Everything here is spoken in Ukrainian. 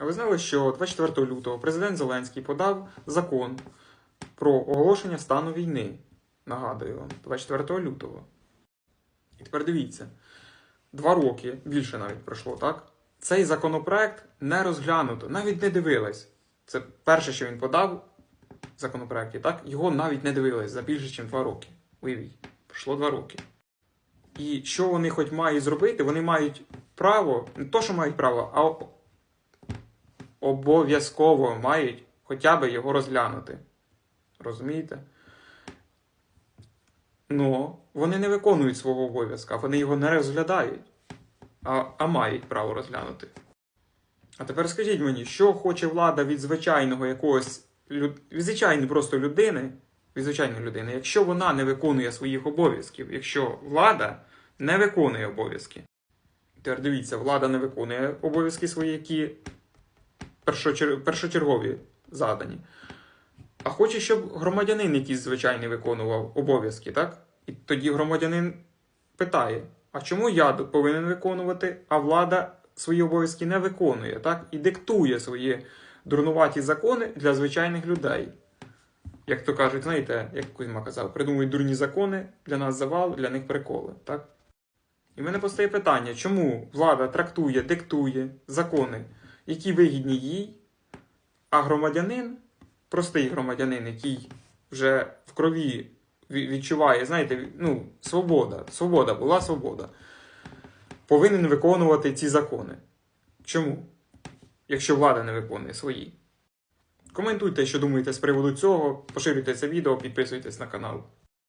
Ви знали, що 24 лютого президент Зеленський подав закон про оголошення стану війни. Нагадую вам, 24 лютого. І тепер дивіться, два роки, більше навіть пройшло, так? Цей законопроект не розглянуто, навіть не дивились. Це перше, що він подав в законопроекті, так? Його навіть не дивились за більше, ніж два роки. Уявіть, пройшло два роки. І що вони хоч мають зробити, вони мають право, не то, що мають право, а обов'язково мають хоча б його розглянути. Розумієте? Ну, вони не виконують свого обов'язка, вони його не розглядають, а, а мають право розглянути. А тепер скажіть мені, що хоче влада від звичайного якогось від звичайної просто людини, від звичайної людини, якщо вона не виконує своїх обов'язків, якщо влада не виконує обов'язки. Тепер дивіться, влада не виконує обов'язки свої, які. Першочергові задані. А хоче, щоб громадянин якийсь звичайний виконував обов'язки, так? І тоді громадянин питає: а чому я повинен виконувати, а влада свої обов'язки не виконує, так? І диктує свої дурнуваті закони для звичайних людей. Як то кажуть, знаєте, як Кузьма казав, придумують дурні закони, для нас завал, для них приколи, так? І в мене постає питання, чому влада трактує, диктує закони, які вигідні їй, а громадянин, простий громадянин, який вже в крові відчуває, знаєте, ну, свобода, свобода була свобода, повинен виконувати ці закони. Чому? Якщо влада не виконує свої. Коментуйте, що думаєте з приводу цього, поширюйте це відео, підписуйтесь на канал.